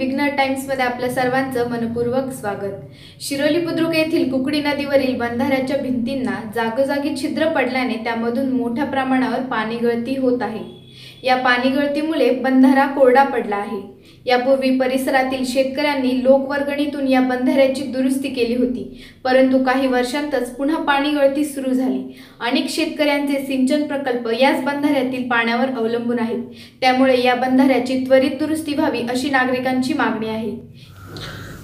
नमस्कार टाइम्समध्ये आपल्या सर्वांचं मनपूर्वक स्वागत. शिरोली बुद्रुक येथील कुकडी नदीवरील बंधाऱ्याच्या भिंतींना जागोजागी छिद्र पडल्याने त्यामधून मोठ्या प्रमाणावर पाणी गळती होत आहे. या पाणी गळतीमुळे बंधारा कोरडा पडला आहे. यापूर्वी परिसरातील शेतकऱ्यांनी लोकवर्गणीतून या बंधाऱ्याची दुरुस्ती केली होती. परंतु काही वर्षांतच पुन्हा पाणी गळती सुरू झाली. अनेक शेतकऱ्यांचे सिंचन प्रकल्प याच बंधाऱ्यातील पाण्यावर अवलंबून आहेत. त्यामुळे या बंधाऱ्याची त्वरित दुरुस्ती व्हावी अशी नागरिकांची मागणी आहे.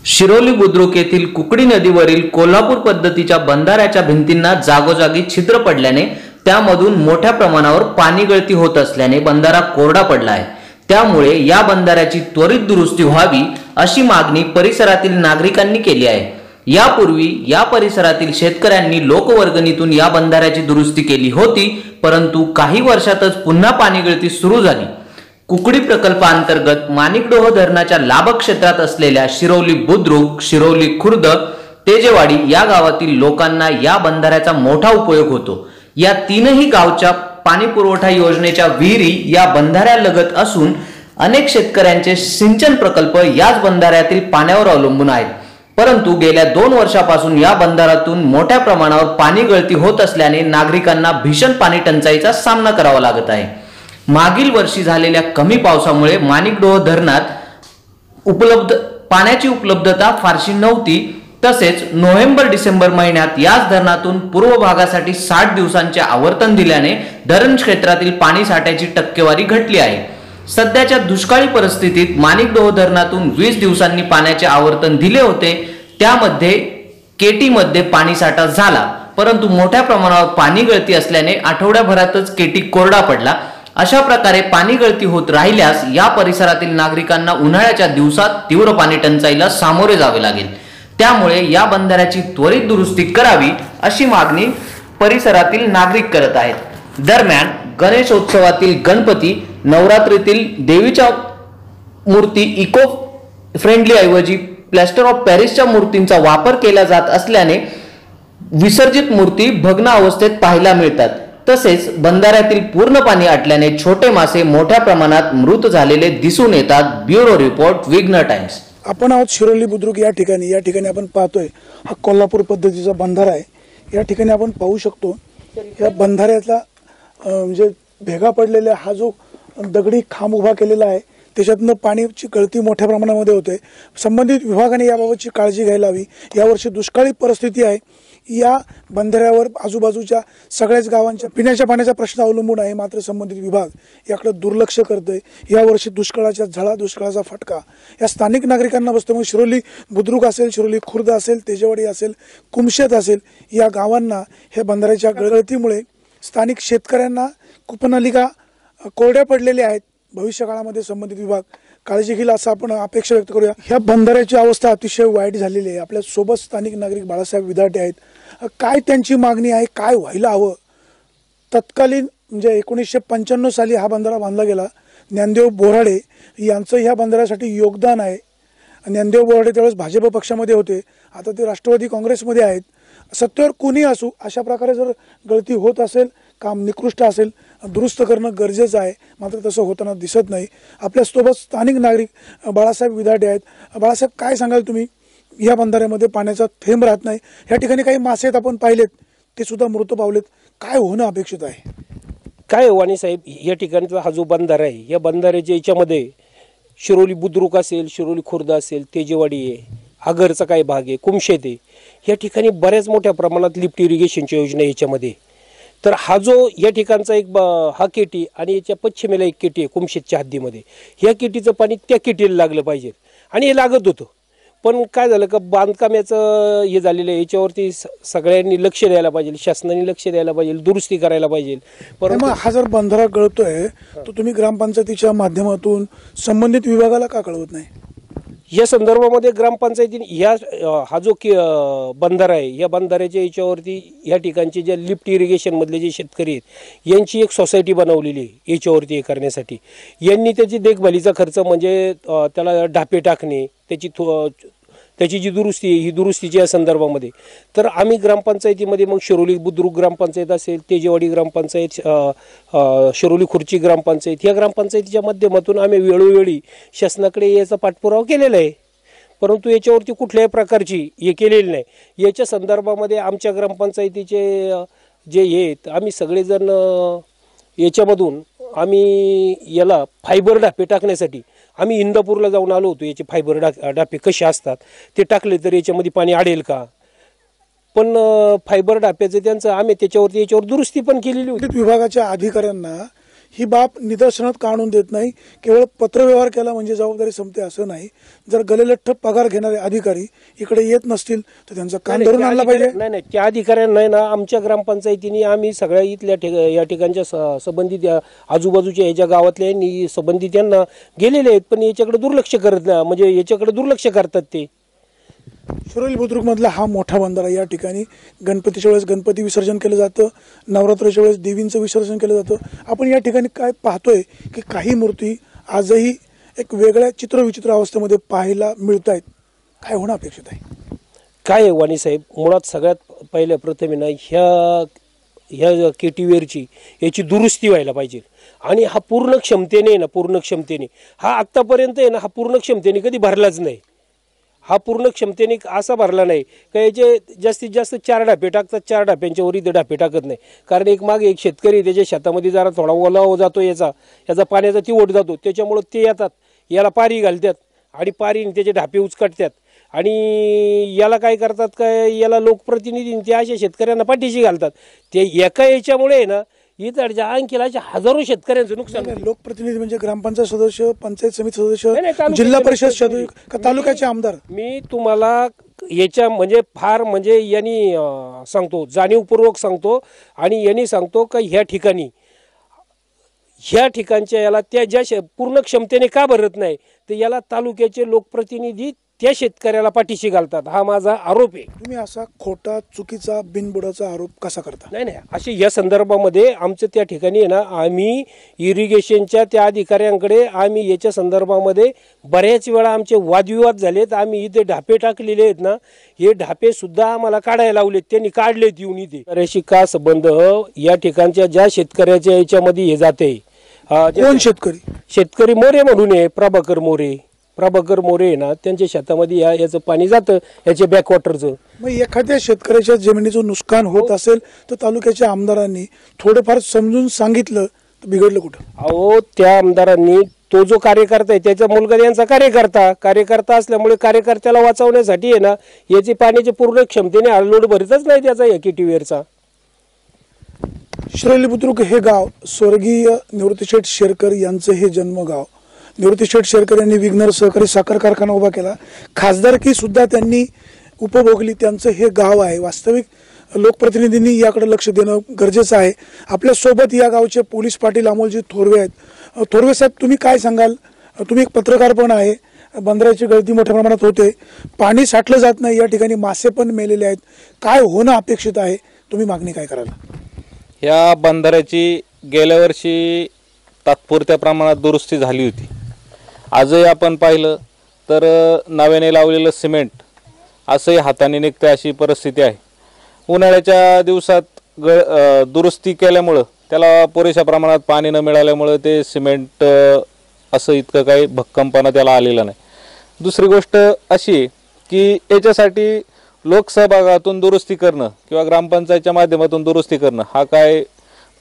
शिरोली बुद्रुक येथील कुकडी नदीवरील कोल्हापूर पद्धतीच्या बंधाऱ्याच्या भिंतींना जागोजागी छिद्र पडल्याने त्यामधून मोठ्या प्रमाणावर पाणी गळती होत असल्याने बंधारा कोरडा पडला आहे. त्यामुळे या बंधाऱ्याची त्वरित दुरुस्ती व्हावी अशी मागणी परिसरातील नागरिकांनी केली आहे. यापूर्वी या परिसरातील शेतकऱ्यांनी लोकवर्गणीतून या बंधाऱ्याची दुरुस्ती केली होती परंतु काही वर्षातच पुन्हा पाणी गळती सुरू झाली. कुकडी प्रकल्पांतर्गत माणिकडोह धरणाच्या लाभ क्षेत्रात असलेल्या शिरोली बुद्रुक शिरोली खुर्द तेजेवाडी या गावातील लोकांना या बंधाऱ्याचा मोठा उपयोग होतो. या तीनही गावच्या पाणी पुरवठा योजनेच्या विहिरी या बंधाऱ्यालगत असून अनेक शेतकऱ्यांचे सिंचन प्रकल्प याच बंधाऱ्यातील पाण्यावर अवलंबून आहेत. परंतु गेल्या दोन वर्षापासून या बंधारातून मोठ्या प्रमाणावर पाणी गळती होत असल्याने नागरिकांना भीषण पाणी टंचाईचा सामना करावा लागत आहे. मागील वर्षी झालेल्या कमी पावसामुळे माणिकडोह धरणात उपलब्ध पाण्याची उपलब्धता फारशी नव्हती. तसेच नोव्हेंबर डिसेंबर महिन्यात याच धरणातून पूर्व भागासाठी साठ दिवसांचे आवर्तन दिल्याने धरण क्षेत्रातील पाणी साठ्याची टक्केवारी घटली आहे. सध्याच्या दुष्काळी परिस्थितीत माणिकडोह धरणातून वीस दिवसांनी पाण्याचे आवर्तन दिले होते. त्यामध्ये केटीमध्ये पाणी साठा झाला. परंतु मोठ्या प्रमाणावर पाणी गळती असल्याने आठवड्याभरातच केटी कोरडा पडला. अशा प्रकारे पाणी गळती होत राहिल्यास या परिसरातील नागरिकांना उन्हाळ्याच्या दिवसात तीव्र पाणी टंचाईला सामोरे जावे लागेल. त्यामुळे या बंधाऱ्याची त्वरित दुरुस्ती करावी अशी मागणी परिसरातील नागरिक करत आहेत. दरम्यान गणेशोत्सवातील गणपती नवरात्रीतील देवीच्या मूर्ती इको फ्रेंडली ऐवजी प्लॅस्टर ऑफ पॅरिसच्या मूर्तींचा वापर केला जात असल्याने विसर्जित मूर्ती भग्न अवस्थेत पाहायला मिळतात. तसेच बंधाऱ्यातील पूर्ण पाणी आटल्याने छोटे मासे मोठ्या प्रमाणात मृत झालेले दिसून येतात ब्युरो रिपोर्ट विघ्न टाइम्स. आपण आहोत शिरोली बुद्रुक या ठिकाणी. या ठिकाणी आपण पाहतोय हा कोल्हापूर पद्धतीचा बंधारा आहे. या ठिकाणी आपण पाहू शकतो या बंधाऱ्यातला म्हणजे भेगा पडलेला हा जो दगडी खांब उभा केलेला आहे त्याच्यातनं पाण्याची गळती मोठ्या प्रमाणामध्ये होते. संबंधित विभागाने याबाबतची काळजी घ्यायला हवी. यावर्षी दुष्काळी परिस्थिती आहे. या बंधाऱ्यावर आजूबाजूच्या सगळ्याच गावांच्या पिण्याच्या पाण्याचा प्रश्न अवलंबून आहे. मात्र संबंधित विभाग याकडे दुर्लक्ष करतोय. यावर्षी दुष्काळाच्या झळा दुष्काळाचा फटका. या स्थानिक नागरिकांना बसतो मग शिरोली बुद्रुक असेल शिरोली खुर्द असेल तेजेवाडी असेल कुमशेत असेल या गावांना हे बंधाऱ्याच्या गळगळतीमुळे स्थानिक शेतकऱ्यांना कुपनलिका कोरड्या पडलेल्या आहेत. भविष्य काळामध्ये संबंधित विभाग काळजी घेईल असं आपण अपेक्षा व्यक्त करूया. ह्या बंधाऱ्याची अवस्था अतिशय वाईट झालेली आहे. आपल्यासोबत स्थानिक नागरिक बाळासाहेब विदाटे आहेत. काय त्यांची मागणी आहे काय व्हायला हवं? तत्कालीन म्हणजे एकोणीसशे पंच्याण्णव साली हा बंधारा बांधला गेला. ज्ञानदेव बोराडे यांचं ह्या बंधाऱ्यासाठी योगदान आहे. ज्ञानदेव बोराडे त्यावेळेस भाजप पक्षामध्ये होते. आता ते राष्ट्रवादी काँग्रेसमध्ये आहेत. सत्तेवर कुणी असू अशा प्रकारे जर गळती होत असेल काम निकृष्ट असेल दुरुस्त करणं गरजेचं आहे. मात्र तसं होताना दिसत नाही. आपल्यासोबत स्थानिक नागरिक बाळासाहेब विधाटे आहेत. बाळासाहेब काय सांगाल तुम्ही? या बंधाऱ्यामध्ये पाण्याचा थेंब राहत नाही. या ठिकाणी काही मासे आहेत आपण पाहिलेत. ते सुद्धा मृत पावलेत. काय होणं अपेक्षित आहे? काय हो वाणी साहेब या ठिकाणचा हा जो बंधारा आहे या बंधाऱ्याच्या याच्यामध्ये शिरोली बुद्रुक असेल शिरोली खुर्द असेल तेजेवाडी आहे आगरचा काही भाग आहे कुमशेत आहे या ठिकाणी बऱ्याच मोठ्या प्रमाणात लिफ्ट इरिगेशनची योजना याच्यामध्ये. तर हा जो या ठिकाणचा एक ब- हा केटी आणि याच्या पश्चिमेला एक केटी आहे कुमशेतच्या हद्दीमध्ये. ह्या केटीचं पाणी त्या केटीला लागलं पाहिजे. आणि हे लागत होतं. पण काय झालं का बांधकाम याचं हे झालेलं आहे. याच्यावरती स- सगळ्यांनी लक्ष द्यायला पाहिजे शासनाने लक्ष द्यायला पाहिजे दुरुस्ती करायला पाहिजे. नाही परंतु मग हा जर बंधारा गळतोय तर तुम्ही ग्रामपंचायतीच्या माध्यमातून संबंधित विभागाला का कळवत नाही? या संदर्भामध्ये ग्रामपंचायतीने या अ, हा जो की अ, बंधारा आहे या बंधाऱ्याच्या याच्यावरती या ठिकाणचे जे लिफ्ट इरिगेशनमधले जे शेतकरी आहेत यांची एक सोसायटी बनवलेली आहे याच्यावरती हे करण्यासाठी. यांनी त्याची देखभालीचा खर्च म्हणजे अ, त्याला ढापे टाकणे त्याची थो त्याची जी दुरुस्ती आहे ही दुरुस्तीची या संदर्भामध्ये. तर आम्ही ग्रामपंचायतीमध्ये मग शिरोली बुद्रुक ग्रामपंचायत असेल तेजेवाडी ग्रामपंचायत शिरोली खुर्ची ग्रामपंचायत या ग्रामपंचायतीच्या माध्यमातून आम्ही वेळोवेळी शासनाकडे याचा पाठपुरावा केलेला आहे. परंतु याच्यावरती कुठल्याही प्रकारची हे केलेली नाही. याच्या संदर्भामध्ये आमच्या ग्रामपंचायतीचे जे आहेत आम्ही सगळेजण याच्यामधून आम्ही याला फायबर ढापे टाकण्यासाठी आम्ही इंदापूरला जाऊन आलो होतो. याचे फायबर डा डापे कसे असतात? ते टाकले तर याच्यामध्ये पाणी अडेल का? पण फायबर डाप्याचं त्यांचं आम्ही त्याच्यावरती याच्यावर दुरुस्ती पण केलेली होती. विभागाच्या अधिकाऱ्यांना ही बाब निदर्शनात का आणून देत नाही. केवळ पत्रव्यवहार केला म्हणजे जबाबदारी संपते असं नाही. जर गलेलठ्ठ पगार घेणारे अधिकारी इकडे येत नसतील तर त्यांचं काम धरून आणलं पाहिजे. नाही नाही त्या अधिकाऱ्यांना नाही ना आमच्या ग्रामपंचायतीने आम्ही सगळ्या इथल्या या ठिकाणच्या संबंधित आजूबाजूच्या ह्याच्या गावातल्या संबंधित यांना गेलेले आहेत पण याच्याकडे दुर्लक्ष करत नाही म्हणजे याच्याकडे दुर्लक्ष करतात ते. शिरोली बुद्रुकमधला हा मोठा बंधारा या ठिकाणी गणपतीच्या वेळेस गणपती विसर्जन केलं जातं. नवरात्राच्या वेळेस देवींचं विसर्जन केलं जातं. आपण या ठिकाणी काय पाहतोय की काही मूर्ती आजही एक वेगळ्या चित्रविचित्र अवस्थेमध्ये पाहायला मिळत आहेत काय होणं अपेक्षित आहे? काय आहे वाणी साहेब? मुळात सगळ्यात पहिल्या प्रथमे ह्या ह्या ह्या केटीवेअरची याची दुरुस्ती व्हायला पाहिजे. आणि हा पूर्ण क्षमतेने आहे ना पूर्ण क्षमतेने. हा आत्तापर्यंत आहे ना हा पूर्ण क्षमतेने कधी भरलाच नाही. हा पूर्ण क्षमतेने असा भरला नाही. का याचे जास्तीत जास्त चार डापे टाकतात चार डाप्यांच्या वर डापे टाकत नाही. कारण एक मागे एक शेतकरी त्याच्या शेतामध्ये जरा थोडा ओलावा हो जातो याचा. याचा पाण्याचा ती ओढ जातो. त्याच्यामुळं ते येतात. याला पारी घालतात आणि पारीने त्याचे ढापे उचकटतात. आणि याला काय करतात काय याला लोकप्रतिनिधी ते अशा शेतकऱ्यांना पाठीशी घालतात. ते एका याच्यामुळे आहे ना इकडच्या अंकीला अशा हजारो शेतकऱ्यांचं नुकसान. लोकप्रतिनिधी म्हणजे ग्रामपंचायत सदस्य पंचायत समिती नाही, सदस्य तालुक्याचे जिल्हा परिषद. सदस्य का तालुक्याचे आमदार मी तुम्हाला याच्या म्हणजे फार म्हणजे यांनी अं, सांगतो जाणीवपूर्वक सांगतो आणि यांनी सांगतो का ह्या ठिकाणी ह्या ठिकाणच्या याला त्या ज्या शे- पूर्ण क्षमतेने का भरत नाही तर याला तालुक्याचे लोकप्रतिनिधी त्या शेतकऱ्याला पाठीशी घालतात. हा माझा आरोप आहे. तुम्ही असा खोटा चुकीचा बिनबुडाचा आरोप कसा करता? नाही नाही. असे या संदर्भामध्ये आमचं त्या ठिकाणी आहे ना आम्ही इरिगेशनच्या त्या अधिकाऱ्यांकडे आम्ही याच्या संदर्भामध्ये बऱ्याच वेळा आमचे वादविवाद झालेत. आम्ही इथे ढापे टाकलेले आहेत ना हे ढापे सुद्धा आम्हाला काढायला लावलेत. त्यांनी काढलेत येऊन इथे. शेतकऱ्याशी का संबंध या ठिकाणच्या ज्या शेतकऱ्याच्या याच्यामध्ये हे जाते. कोण शेतकरी? शेतकरी मोरे म्हणून आहे प्रभाकर मोरे. प्रभाकर मोरे आहे ना त्यांच्या शेतामध्ये या याचं पाणी जातं याच्या बॅकवॉटरचं मग एखाद्या शेतकऱ्याच्या जमिनीचं नुकसान होत असेल तर तालुक्याच्या आमदारांनी थोडंफार समजून सांगितलं तर बिघडलं कुठं? अहो त्या आमदारांनी तो जो कार्यकर्ता आहे त्याचा मुलगा यांचा कार्यकर्ता. कार्यकर्ता असल्यामुळे कार्यकर्त्याला वाचवण्यासाठी आहे ना याची पाण्याची पूर्ण क्षमतेने आलोड भरतच नाही त्याचा या किटीवेरचा. शिरोली बुद्रुक हे गाव स्वर्गीय निवृत्तीशेठ शेरकर यांचं हे जन्मगाव. निवृत्तीशेठ शेरकर यांनी विघ्नर सहकारी साखर कारखाना उभा केला. खासदारकी सुद्धा त्यांनी उपभोगली. त्यांचं हे गाव आहे. वास्तविक लोकप्रतिनिधींनी याकडे लक्ष देणं गरजेचं आहे. आपल्यासोबत या गावचे पोलीस पाटील अमोलजी थोरवे आहेत. थोरवे साहेब तुम्ही काय सांगाल? तुम्ही एक पत्रकार पण आहे. बंदराची गळती मोठ्या प्रमाणात होते. पाणी साठलं जात नाही. या ठिकाणी मासे पण मेलेले आहेत. काय होणं अपेक्षित आहे? तुम्ही मागणी काय कराल? या बंधाऱ्याची गेल्या वर्षी तात्पुरत्या प्रमाणात दुरुस्ती झाली होती. आजही आपण पाहिलं तर नाव्याने नव्याने लावलेलं सिमेंट असंही हाताने निघतं अशी परिस्थिती आहे. उन्हाळ्याच्या दिवसात ग दुरुस्ती केल्यामुळं त्याला पुरेशा प्रमाणात पाणी न मिळाल्यामुळं ते सिमेंट असं इतकं काही भक्कमपणा त्याला आलेला नाही. दुसरी गोष्ट अशी आहे की याच्यासाठी लोकसहभागातून दुरुस्ती करणं किंवा ग्रामपंचायतच्या माध्यमातून दुरुस्ती करणं हा काय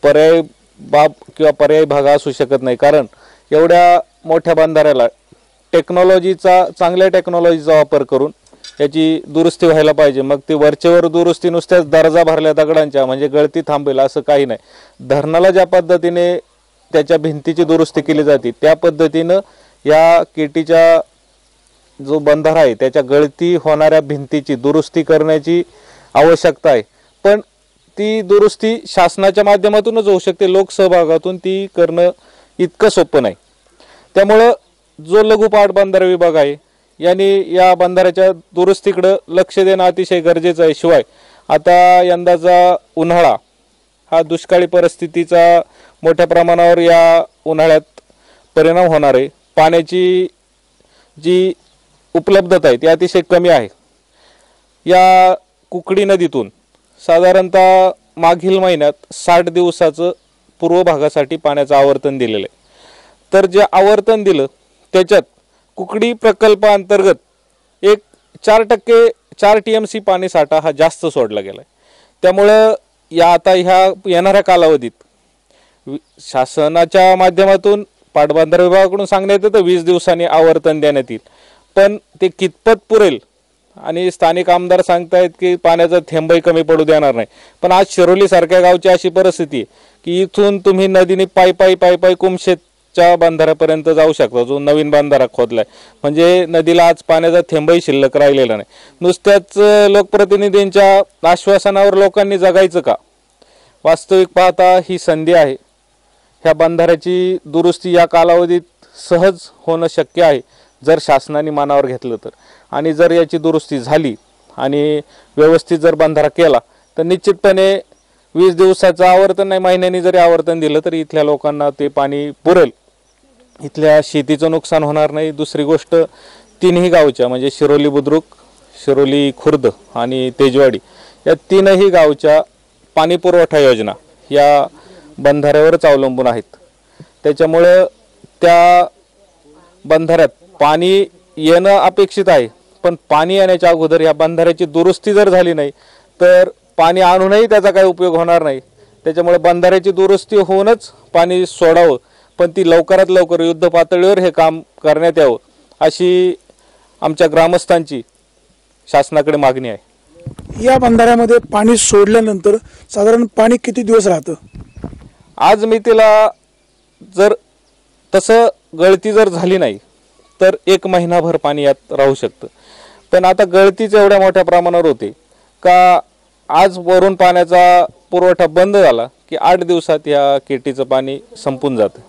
पर्याय बाब किंवा पर्यायी भाग असू शकत नाही. कारण एवढ्या मोठ्या बांधाऱ्याला टेक्नॉलॉजीचा चांगल्या टेक्नॉलॉजीचा वापर करून याची दुरुस्ती व्हायला पाहिजे. मग ती वरचेवर दुरुस्ती नुसत्याच दर्जा भरल्या दगडांच्या म्हणजे गळती थांबेल असं काही नाही. धरणाला ज्या पद्धतीने त्याच्या भिंतीची दुरुस्ती केली जाते त्या पद्धतीनं या केटीच्या जो बंधारा आहे त्याच्या गळती होणाऱ्या भिंतीची दुरुस्ती करण्याची आवश्यकता आहे. पण ती दुरुस्ती शासनाच्या माध्यमातूनच होऊ शकते लोकसहभागातून ती करणं इतकं सोपं नाही. त्यामुळं जो लघुपाट बंधारा विभाग आहे यांनी या बंधाऱ्याच्या दुरुस्तीकडं लक्ष देणं अतिशय गरजेचं आहे. शिवाय आता यंदाचा उन्हाळा हा दुष्काळी परिस्थितीचा मोठ्या प्रमाणावर या उन्हाळ्यात परिणाम होणार आहे. पाण्याची जी उपलब्धता आहे ती अतिशय कमी आहे. या कुकडी नदीतून साधारणतः मागील महिन्यात साठ दिवसाचं पूर्व भागासाठी पाण्याचं आवर्तन दिलेलं आहे. तर जे आवर्तन दिलं त्याच्यात कुकडी प्रकल्पाअंतर्गत एक चार टक्के चार टी एम सी पाणी साठा हा जास्त सोडला गेला आहे त्यामुळं या आता ह्या येणाऱ्या कालावधीत वि- शासनाच्या माध्यमातून पाटबंधारे विभागाकडून सांगण्यात येतं वीस दिवसांनी आवर्तन देण्यात येईल. पण ते कितपत पुरेल? आणि स्थानिक आमदार सांगतायत की पाण्याचा थेंबही कमी पडू देणार नाही. पण आज शिरोली सारख्या गावची अशी परिस्थिती आहे की इथून तुम्ही नदीने पायी पायी पायी पायी कुमशेत कुमशेतच्या बंधाऱ्यापर्यंत जाऊ शकता. जो नवीन बांधारा खोदलाय. म्हणजे नदीला आज पाण्याचा थेंबही शिल्लक राहिलेला नाही. नुसत्याच लोकप्रतिनिधींच्या आश्वासनावर लोकांनी जगायचं का? वास्तविक पाहता ही संधी आहे. ह्या बांधाऱ्याची दुरुस्ती या कालावधीत सहज होणं शक्य आहे जर शासनाने मानावर घेतलं तर. आणि जर याची दुरुस्ती झाली आणि व्यवस्थित जर बंधारा केला तर निश्चितपणे वीस दिवसाचं आवर्तन नाही महिन्यांनी जरी आवर्तन दिलं तरी इथल्या लोकांना ते पाणी पुरेल. इथल्या शेतीचं नुकसान होणार नाही. दुसरी गोष्ट तीनही गावच्या म्हणजे शिरोली बुद्रुक शिरोली खुर्द आणि तेजवाडी या तीनही गावच्या पाणी पुरवठा योजना या बंधाऱ्यावरच अवलंबून आहेत. त्याच्यामुळं त्या बंधाऱ्यात पाणी येणं अपेक्षित आहे पण पाणी येण्याच्या अगोदर या बंधाऱ्याची दुरुस्ती जर झाली नाही तर पाणी आणूनही त्याचा काही उपयोग होणार नाही. त्याच्यामुळे बंधाऱ्याची दुरुस्ती होऊनच पाणी सोडावं पण ती लवकरात लवकर युद्ध पातळीवर हे काम करण्यात यावं अशी आमच्या ग्रामस्थांची शासनाकडे मागणी आहे. या बंधाऱ्यामध्ये पाणी सोडल्यानंतर साधारण पाणी किती दिवस राहतं? आज मी तिला जर तसं गळती जर झाली नाही तर एक महिनाभर पाणी यात राहू शकतं. पण आता गळतीच एवढ्या मोठ्या प्रमाणावर होते का आज वरून पाण्याचा पुरवठा बंद झाला की आठ दिवसात या केटीचं पाणी संपून जातं.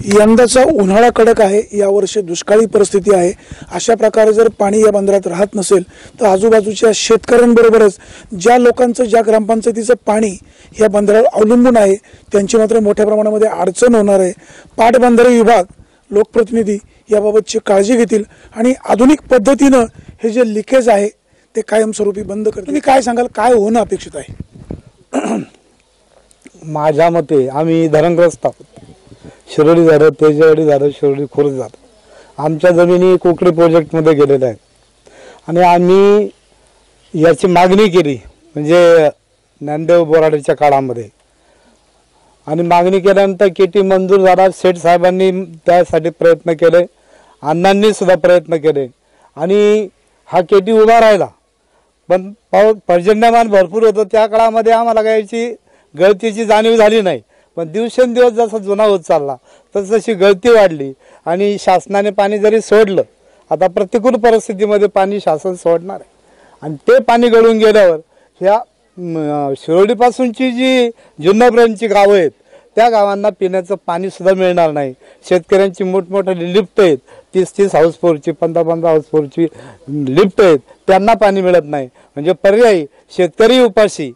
यंदाचा उन्हाळा कडक आहे यावर्षी दुष्काळी परिस्थिती आहे. अशा प्रकारे जर पाणी या बंदरात राहत नसेल तर आजूबाजूच्या शेतकऱ्यांबरोबरच ज्या लोकांचं ज्या ग्रामपंचायतीचं पाणी या बंदरावर अवलंबून आहे त्यांची मात्र मोठ्या प्रमाणामध्ये अडचण होणार आहे. पाटबंधारे विभाग लोकप्रतिनिधी याबाबतची काळजी घेतील आणि आधुनिक पद्धतीनं हे जे लिकेज आहे ते कायमस्वरूपी बंद करतील. तुम्ही काय सांगाल? काय होणं अपेक्षित आहे? माझ्या मते आम्ही धरणग्रस्त आहोत. शिरोली झालं तेजवाडी झालं शिरोली खुर्द झालं. आमच्या जमिनी कोकणी प्रोजेक्टमध्ये गेलेल्या आहेत. आणि आम्ही याची मागणी केली म्हणजे ज्ञानदेव बोराडेच्या काळामध्ये. आणि मागणी केल्यानंतर केटी मंजूर झाला शेठ साहेबांनी त्यासाठी प्रयत्न केले अण्णांनी सुद्धा प्रयत्न केले. आणि हा केटी उभा राहिला. पण पाऊस पर्जन्यमान भरपूर होतं. त्या काळामध्ये आम्हाला काही याची गळतीची जाणीव झाली नाही. पण दिवसेंदिवस जसा जुना होत चालला तस तशी गळती वाढली. आणि शासनाने पाणी जरी सोडलं आता प्रतिकूल परिस्थितीमध्ये पाणी शासन सोडणार आहे. आणि ते पाणी गळून गेल्यावर ह्या शिरोडीपासूनची जी जुन्नपर्यंतची गावं आहेत त्या गावांना पिण्याचं पाणीसुद्धा मिळणार नाही. शेतकऱ्यांची मोठमोठे लिफ्ट आहेत तीस तीस हाऊसफोरची पंधरा पंधरा हाऊसफोरची लिफ्ट आहेत त्यांना पाणी मिळत नाही. म्हणजे पर्यायी शेतकरी उपाशी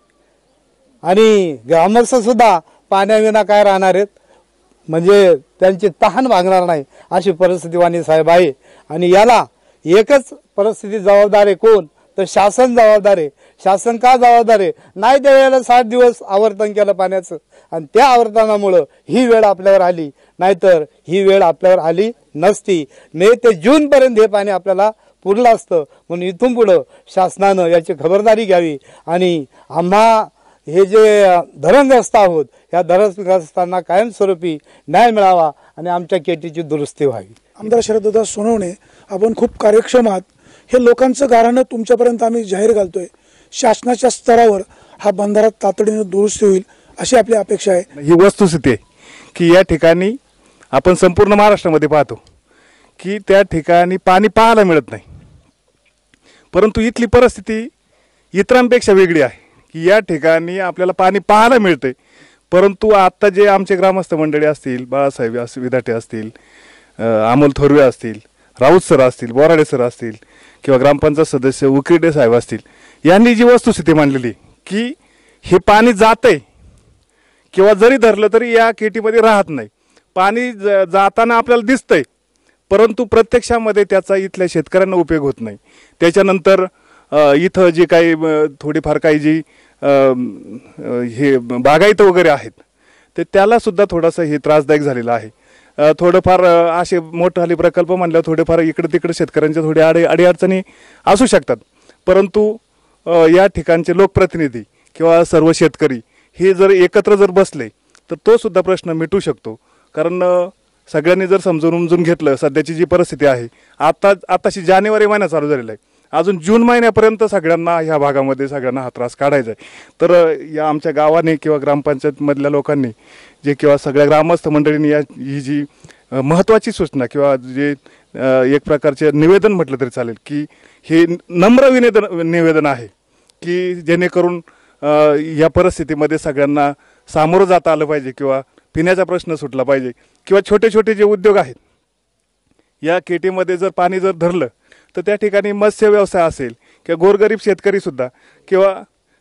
आणि ग्रामस्थसुद्धा पाण्याविना काय राहणार आहेत? म्हणजे त्यांची तहान भागणार नाही अशी परिस्थिती वाणी साहेब आहे. आणि याला एकच परिस्थिती जबाबदार आहे कोण? तर शासन जबाबदार आहे. शासन का जबाबदार आहे? नाही त्या वेळेला सात दिवस आवर्तन केलं पाण्याचं. आणि त्या आवर्तनामुळं ही वेळ आपल्यावर आली. नाहीतर ही वेळ आपल्यावर आली नसती. मे ते जूनपर्यंत हे पाणी आपल्याला पुरलं असतं. म्हणून इथून पुढं शासनानं याची खबरदारी घ्यावी. आणि आम्हा हे जे धरणग्रस्त आहोत या धरणग्रस्तांना कायमस्वरूपी न्याय मिळावा आणि आमच्या केटीची दुरुस्ती व्हावी. आमदार शरददादा सोनवणे आपण खूप कार्यक्षम आहात. हे लोकांचं गाऱ्हाणं तुमच्यापर्यंत आम्ही जाहीर घालतोय. शासनाच्या स्तरावर हा बंधारा तातडीनं दुरुस्ती होईल अशी आपली अपेक्षा आहे. ही वस्तुस्थिती आहे की या ठिकाणी आपण संपूर्ण महाराष्ट्रामध्ये पाहतो की त्या ठिकाणी पाणी पाहायला मिळत नाही. परंतु इथली परिस्थिती इतरांपेक्षा वेगळी आहे. की या ठिकाणी आपल्याला पाणी पाहायला मिळते परंतु आत्ता जे आमचे ग्रामस्थ मंडळी असतील बाळासाहेब अस विधाटे असतील अमोल थोरवे असतील राऊत सर असतील बोराडे सर असतील किंवा ग्रामपंचायत सदस्य उकिरडे साहेब असतील यांनी जी वस्तुस्थिती मांडलेली की हे पाणी जातंय. किंवा जरी धरलं तरी या केटीमध्ये राहत नाही. पाणी ज- जाताना आपल्याला दिसतंय. परंतु प्रत्यक्षामध्ये त्याचा इथल्या शेतकऱ्यांना उपयोग होत नाही. त्याच्यानंतर इथं जे काही थोडीफार काही जी हे बागायत वगैरे आहेत ते त्याला सुद्धा थोडासा हे त्रासदायक झालेला आहे. थोडंफार असे मोठाले प्रकल्प म्हणल्यावर थोडेफार इकडे तिकडे शेतकऱ्यांच्या थोड्या अडी अडीअडचणी असू शकतात. परंतु या ठिकाणचे लोकप्रतिनिधी किंवा सर्व शेतकरी हे जर एकत्र जर बसले तर तो सुद्धा प्रश्न मिटू शकतो. कारण सगळ्यांनी जर समजून उमजून घेतलं सध्याची जी परिस्थिती आहे आता आताशी जानेवारी महिना चालू झालेला आहे. अजून जून महिन्यापर्यंत सगळ्यांना ह्या भागामध्ये सगळ्यांना हा त्रास काढायचा आहे. तर या आमच्या गावाने किंवा ग्रामपंचायतमधल्या लोकांनी जे किंवा सगळ्या ग्रामस्थ मंडळींनी या ही जी महत्त्वाची सूचना किंवा जे एक प्रकारचे निवेदन म्हटलं तरी चालेल की हे नम्र विनेदन निवेदन आहे की जेणेकरून या परिस्थितीमध्ये सगळ्यांना सामोरं जाता आलं पाहिजे किंवा पिण्याचा प्रश्न सुटला पाहिजे किंवा छोटे छोटे जे उद्योग आहेत या केटीमध्ये जर पाणी जर धरलं तर त्या ठिकाणी मत्स्य व्यवसाय असेल किंवा गोरगरीब शेतकरीसुद्धा किंवा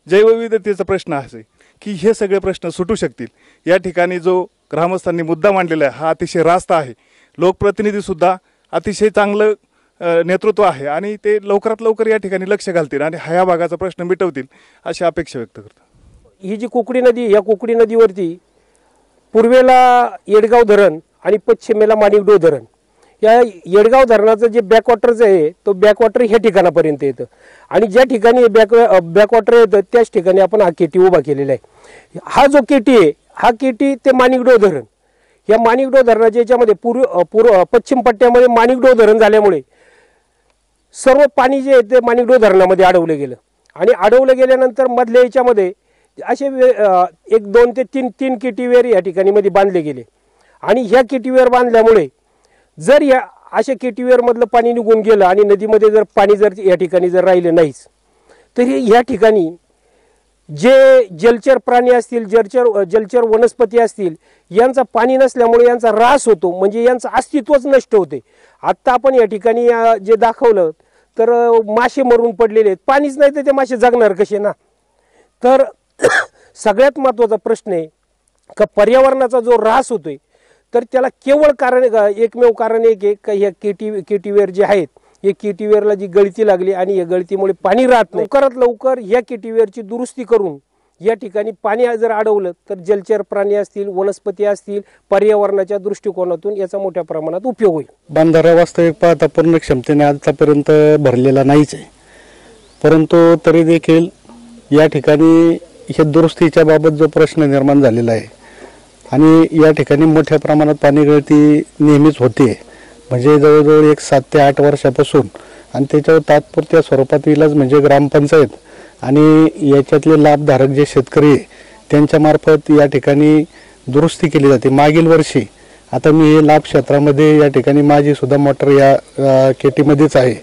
जैवविविधतेचा प्रश्न असेल की हे सगळे प्रश्न सुटू शकतील. या ठिकाणी जो ग्रामस्थांनी मुद्दा मांडलेला आहे हा अतिशय रास्त आहे. लोकप्रतिनिधीसुद्धा अतिशय चांगलं नेतृत्व आहे आणि ते लवकरात लवकर या ठिकाणी लक्ष घालतील आणि ह्या भागाचा प्रश्न मिटवतील अशी अपेक्षा व्यक्त करतो. ही जी कुकडी नदी या कुकडी नदीवरती पूर्वेला येडगाव धरण आणि पश्चिमेला माणिकडो धरण. या येडगाव धरणाचं जे बॅकवॉटरचं आहे तो बॅकवॉटर ह्या ठिकाणापर्यंत येतं. आणि ज्या ठिकाणी बॅक बॅकवॉटर येतं त्याच ठिकाणी आपण हा केटी उभा केलेला आहे. हा जो केटी आहे हा केटी ते माणिकडो धरण. या माणिकडो धरणाच्या याच्यामध्ये पूर्व पूर्व पश्चिम पट्ट्यामध्ये माणिकडो धरण झाल्यामुळे सर्व पाणी जे आहे ते माणिकडो धरणामध्ये अडवलं गेलं. आणि अडवलं गेल्यानंतर मधल्या याच्यामध्ये असे वे- एक दोन ते तीन तीन किटीवेर या ठिकाणी मध्ये बांधले गेले. आणि ह्या किटीवेर बांधल्यामुळे जर या अशा के टी मधलं पाणी निघून गेलं आणि नदीमध्ये जर पाणी जर या ठिकाणी जर राहिलं नाहीच तर या ठिकाणी जे जलचर प्राणी असतील जलचर जलचर वनस्पती असतील यांचा पाणी नसल्यामुळे यांचा ऱ्हास होतो म्हणजे यांचं अस्तित्वच नष्ट होते. आत्ता आपण या ठिकाणी जे दाखवलं तर मासे मरून पडलेले आहेत. पाणीच नाही तर ते मासे जगणार कसे ना? तर सगळ्यात महत्त्वाचा प्रश्न आहे का पर्यावरणाचा जो ऱ्हास होतोय तर त्याला केवळ कारण एकमेव कारण एक आहे का ह्या केटी केटीवेअर जे आहेत हे केटीवेअरला जी गळती लागली आणि या गळतीमुळे पाणी राहत नाही. लवकरात लवकर या केटीवेअरची दुरुस्ती करून या ठिकाणी पाणी जर अडवलं तर जलचर प्राणी असतील वनस्पती असतील पर्यावरणाच्या दृष्टिकोनातून याचा मोठ्या प्रमाणात उपयोग होईल. बंधारा वास्तविक पाहता पूर्ण क्षमतेने आतापर्यंत भरलेला नाहीच आहे. परंतु तरी देखील या ठिकाणी हे दुरुस्तीच्या बाबत जो प्रश्न निर्माण झालेला आहे आणि या ठिकाणी मोठ्या प्रमाणात पाणी गळती नेहमीच होते. म्हणजे जवळजवळ एक सात ते आठ वर्षापासून. आणि त्याच्यावर तात्पुरत्या स्वरूपात इलाज म्हणजे ग्रामपंचायत आणि याच्यातले लाभधारक जे शेतकरी आहे, त्यांच्यामार्फत या ठिकाणी दुरुस्ती केली जाते. मागील वर्षी आता मी हे लाभ क्षेत्रामध्ये या ठिकाणी माझी सुद्धा मोटर या केटीमध्येच आहे.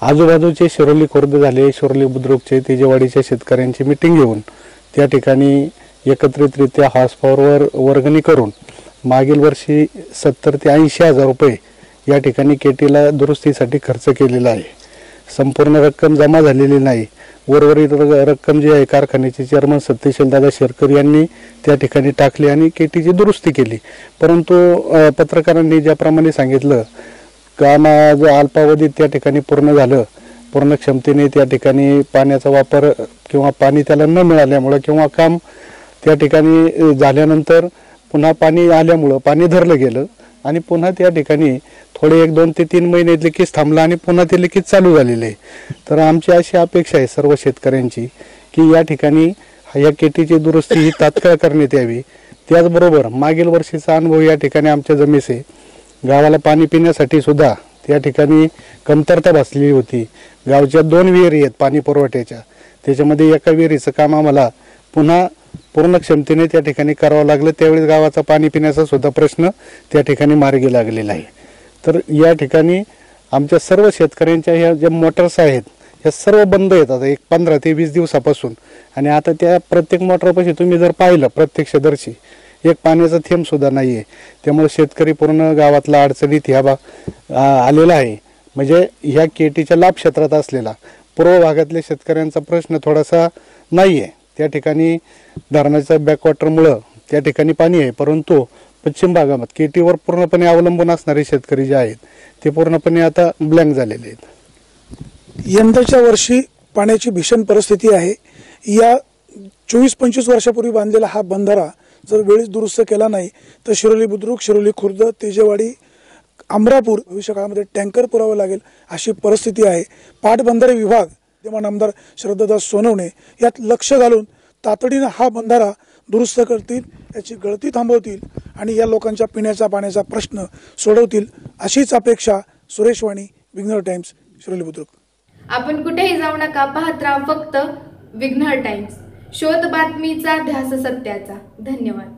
आजूबाजूचे शिरोली खुर्द झाले शिरोली बुद्रुकचे तेजेवाडीच्या शेतकऱ्यांची मिटिंग घेऊन त्या ठिकाणी एकत्रितरित्या हॉर्स पॉवरवर वर्गणी करून मागील वर्षी सत्तर ते ऐंशी हजार रुपये या ठिकाणी केटीला दुरुस्तीसाठी खर्च केलेला आहे. संपूर्ण रक्कम जमा झालेली नाही. उर्वरित रक्कम जी आहे कारखान्याचे चेअरमन सत्यशील दादा शेरकर यांनी त्या ठिकाणी टाकली आणि केटीची दुरुस्ती केली. परंतु पत्रकारांनी ज्याप्रमाणे सांगितलं काम जो अल्पावधीत त्या ठिकाणी पूर्ण झालं. पूर्ण क्षमतेने त्या ठिकाणी पाण्याचा वापर किंवा पाणी त्याला न मिळाल्यामुळं किंवा काम त्या ठिकाणी झाल्यानंतर पुन्हा पाणी आल्यामुळं पाणी धरलं गेलं आणि पुन्हा त्या ठिकाणी थोडे एक दोन ते तीन महिने लिकेज थांबला आणि पुन्हा ते लिकेज चालू झालेले आहे. तर आमची अशी अपेक्षा आहे सर्व शेतकऱ्यांची की या ठिकाणी या केटीची दुरुस्ती ही तात्काळ करण्यात यावी. त्याचबरोबर मागील वर्षीचा अनुभव या ठिकाणी आमच्या जमीस आहे. गावाला पाणी पिण्यासाठी सुद्धा त्या ठिकाणी कमतरता भासलेली होती. गावच्या दोन विहिरी आहेत पाणी पुरवठ्याच्या. त्याच्यामध्ये एका विहिरीचं काम आम्हाला पुन्हा पूर्ण क्षमतेने त्या ठिकाणी करावं लागलं. त्यावेळेस गावाचा पाणी पिण्याचा सुद्धा प्रश्न त्या ठिकाणी मार्गी लागलेला आहे. तर या ठिकाणी आमच्या सर्व शेतकऱ्यांच्या ह्या ज्या मोटर्स आहेत ह्या सर्व बंद आहेत. आता एक पंधरा ते वीस दिवसापासून. आणि आता त्या प्रत्येक मोटरपाशी तुम्ही जर पाहिलं प्रत्यक्षदर्शी एक पाण्याचा थेंबसुद्धा नाही आहे त्यामुळे शेतकरी पूर्ण गावातला अडचणीत ह्या बा आ- आलेला आहे. म्हणजे ह्या केटीच्या लाभ क्षेत्रात असलेला पूर्व भागातल्या शेतकऱ्यांचा प्रश्न थोडासा नाही आहे त्या ठिकाणी धरणाच्या बॅकवॉटरमुळं त्या ठिकाणी पाणी आहे. परंतु पश्चिम भागामध्ये के टीवर पूर्णपणे अवलंबून असणारे शेतकरी जे आहेत ते पूर्णपणे आता ब्लँक झालेले आहेत. यंदाच्या वर्षी पाण्याची भीषण परिस्थिती आहे. या चोवीस पंचवीस वर्षापूर्वी बांधलेला हा बंधारा जर वेळीच दुरुस्त केला नाही तर शिरोली बुद्रुक शिरोली खुर्द तेजेवाडी अमरापूर भविष्य काळामध्ये टँकर पुरावं लागेल अशी परिस्थिती आहे. पाटबंधारे विभाग विद्यमान आमदार श्रद्धादास सोनवणे यात लक्ष घालून तातडीनं हा बंधारा दुरुस्त करतील याची गळती थांबवतील आणि या लोकांच्या पिण्याचा पाण्याचा प्रश्न सोडवतील अशीच अपेक्षा सुरेश वाणी विघ्नर टाइम्स शिरोली बुद्रुक. आपण कुठेही जाऊ नका पाहत राहा फक्त विघ्नर टाइम्स. शोध बातमीचा ध्यास सत्याचा. धन्यवाद.